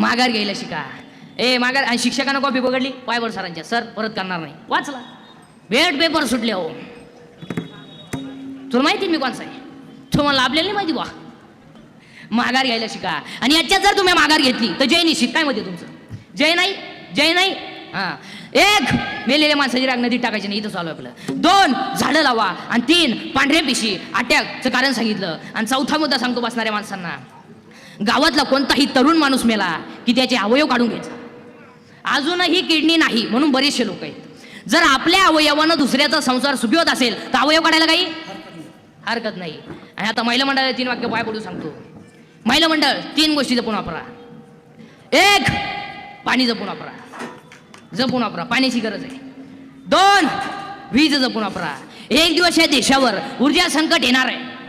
माघार घ्यायला शिका. ए माघार आणि शिक्षकानं कॉपी पकडली? पायवर सरांच्या. सर परत करणार नाही. वाचला. वेट पेपर सुटले हो. तुला माहिती मी कोणसा आहे? तुम्हाला आपल्याला नाही माहिती वा माघार घ्यायला शिका. आणि याच्यात जर तुम्ही माघार घेतली तर जय निश्चित. काय मध्ये तुमचं? जय नाही? जय नाही? हा. एक मेलेल्या माणसाची राग नदीत टाकायची नाही. इथं चालू आहे आपलं. दोन झाडं लावा. आणि तीन पांढऱ्या पिशी. अटॅकचं कारण सांगितलं. आणि चौथा मुद्दा सांगतो बसणाऱ्या माणसांना. गावातला कोणताही तरुण माणूस मेला की त्याचे अवयव काढून घ्यायचा. अजूनही किडनी नाही म्हणून बरेचसे लोक आहेत. जर आपल्या अवयवानं दुसऱ्याचा संसार सुखी होत असेल तर अवयव काढायला काही हरकत नाही. आणि आता महिला मंडळाला तीन वाक्य पाय पडू सांगतो. महिला मंडळ तीन गोष्टी जपून वापरा. एक पाणी जपून वापरा. जपून वापरा. पाण्याची गरज आहे. दोन वीज जपून वापरा. एक दिवस या देशावर ऊर्जा संकट येणार आहे.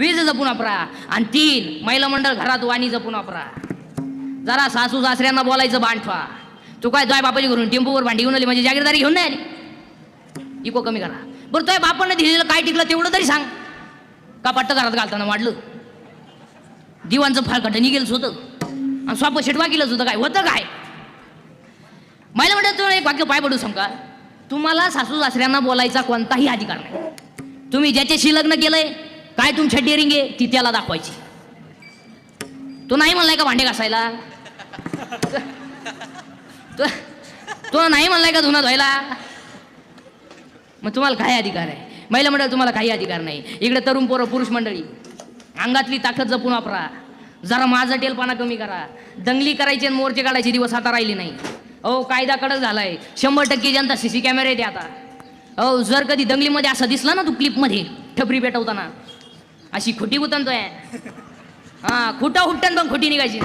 वीज जपून वापरा. आणि तीन महिला मंडळ घरात वाणी जपून वापरा. जरा सासू सासऱ्यांना बोलायचं बांधवा तू काय तुझ्या बापाची घरून टेम्पोवर भांडी घेऊन आली म्हणजे जागीरदारी घेऊन नाही आली? इको कमी करा. बरं तुझ्या बापानं दिलेलं काय टिकलं तेवढं तरी सांग. का पट्ट घरात घालताना वाढलं? दिवांचं फाळकट निघेलच होतं आणि स्वाप शेटवा केलंच होतं काय? होतं काय? महिला म्हणतात तुला एक वाक्य पाय पडू समका तुम्हाला सासू सासऱ्यांना बोलायचा कोणताही अधिकार नाही. तुम्ही ज्याच्याशी लग्न केलंय काय तुमच्या डेअरिंग आहे ती त्याला दाखवायची. तो नाही म्हणलाय का भांडे घासायला? तो नाही म्हणलाय का धुना धुवायला? मग तुम्हाला काय अधिकार आहे? महिला मंडळ तुम्हाला काही अधिकार नाही. इकडे तरुण पोरं पुरुष मंडळी अंगातली ताकद जपून वापरा. जरा माझा टेलपणा कमी करा. दंगली करायची आणि मोर्चे काढायचे दिवस आता राहिले नाही. अहो कायदा कडक झालाय. शंभर टक्के जनता सी सी कॅमेरे येते आता. अहो जर कधी दंगलीमध्ये असं दिसला ना तू क्लिपमध्ये ठपरी पेटवताना. अशी खोटी उतनतोय हा खुटा हुट्टन पण खोटी निघायची.